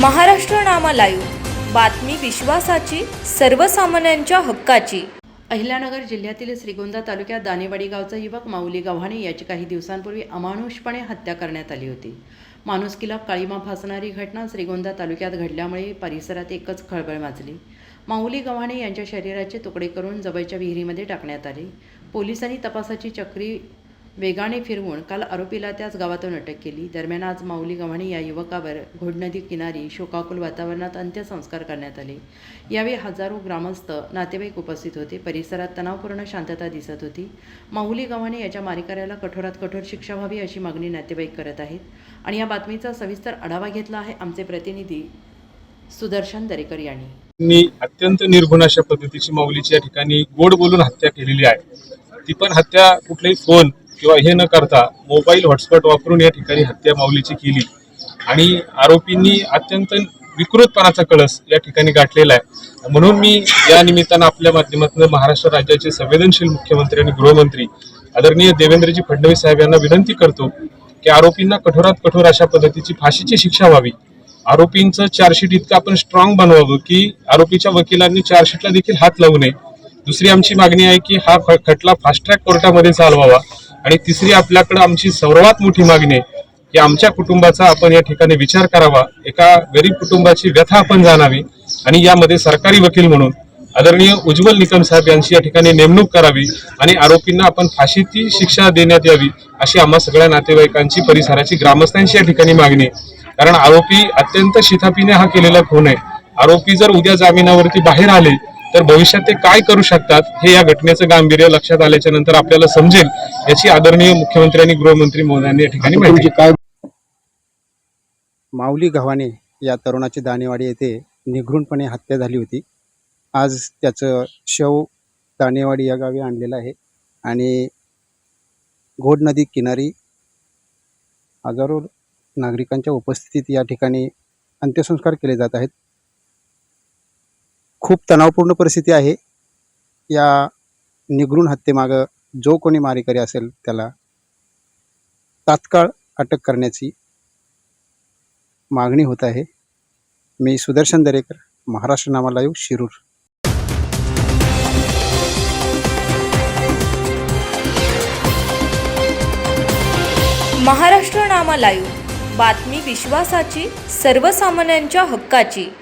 Maharashtra Nama live बातमी विश्वासाची सर्वसामान्यांच्या हक्काची. अहिल्यानगर जिल्ह्यातील श्रीगोंदा तालुक्यात दानेवाडी गावचा युवक माऊली गव्हाणे याची काही दिवसांपूर्वी अमानुषपणे हत्या करण्यात आली होती. माणुसकीला काळीमा फासणारी घटना श्रीगोंदा तालुक्यात घडल्यामुळे परिसरात एकच खळबळ माजली. माऊली गव्हाणे यांच्या शरीराचे तुकडे करून जवळच्या विहिरीमध्ये टाकण्यात आले. पोलिसांनी तपासाची चक्री वेगाने फिरवून काल आरोपीला त्याच गावातून अटक केली. दरम्यान आज माऊली गव्हाणी या युवकावर घोडनदी किनारी शोकाकुल वातावरणात अंत्यसंस्कार करण्यात आले. यावेळी हजारो ग्रामस्थ नातेवाईक उपस्थित होते. परिसरात तणावपूर्ण शांतता दिसत होती. माऊली गव्हाणे याच्या मारेकऱ्याला कठोरात कठोर शिक्षा व्हावी अशी मागणी नातेवाईक करत आहेत. आणि या बातमीचा सविस्तर आढावा घेतला आहे आमचे प्रतिनिधी सुदर्शन दरेकर यांनी. मी अत्यंत निर्गुण अशा पद्धतीची माऊलीची या ठिकाणी गोड बोलून हत्या केलेली आहे. ती पण हत्या कुठलाही फोन किंवा हे न करता मोबाईल हॉटस्पॉट वापरून या ठिकाणी हत्या माऊलीची केली. आणि आरोपींनी अत्यंत विकृतपणाचा कळस या ठिकाणी गाठलेला आहे. म्हणून मी या निमित्तानं आपल्या माध्यमातून महाराष्ट्र राज्याचे संवेदनशील मुख्यमंत्री आणि गृहमंत्री आदरणीय देवेंद्रजी फडणवीस साहेब यांना विनंती करतो की आरोपींना कठोरात कठोर अशा पद्धतीची फाशीची शिक्षा व्हावी. आरोपींचं चार्जशीट इतकं आपण स्ट्रॉंग बनवावं की आरोपीच्या वकिलांनी चार्जशीटला देखील हात लावू नये. दुसरी आमची मागणी आहे की हा ख- खटला फास्ट ट्रॅक कोर्टामध्ये चालवावा. आणि तिसरी आपल्याकडं आमची सर्वात मोठी मागणी आहे की आमच्या कुटुंबाचा आपण या ठिकाणी विचार करावा. एका गरीब कुटुंबाची व्यथा आपण जाणावी आणि यामध्ये सरकारी वकील म्हणून आदरणीय उज्ज्वल निकम साहेब यांची या ठिकाणी नेमणूक करावी आणि आरोपींना आपण फाशीची शिक्षा देण्यात यावी अशी आम्हा सगळ्या नातेवाईकांची परिसराची ग्रामस्थांची या ठिकाणी मागणी आहे. कारण आरोपी अत्यंत शिथापीने हा केलेला खून आहे. आरोपी जर उद्या जामिनावरती बाहेर आले तर भविष्यात ते काय करू शकतात हे या घटनेचं गांभीर्य लक्षात आल्याच्यानंतर आपल्याला समजेल. याची आदरणीय मुख्यमंत्री आणि गृहमंत्री महोदयांनी या ठिकाणी माहिती काय माऊली गव्हाणे या तरुणाची दाणेवाडी येथे निघृणपणे हत्या झाली होती. आज त्याचं शव दाणेवाडी या गावी आणलेलं आहे आणि घोड नदी किनारी हजारो नागरिकांच्या उपस्थितीत या ठिकाणी अंत्यसंस्कार केले जात आहेत. खूप तणावपूर्ण परिस्थिती आहे. या निगृण हत्येमागं जो कोणी मारेकरी असेल त्याला तात्काळ अटक करण्याची मागणी होत आहे. मी सुदर्शन दरेकर महाराष्ट्र नामा लाईव्ह शिरूर. महाराष्ट्र नामा लाईव्ह. बातमी विश्वासाची सर्वसामान्यांच्या हक्काची.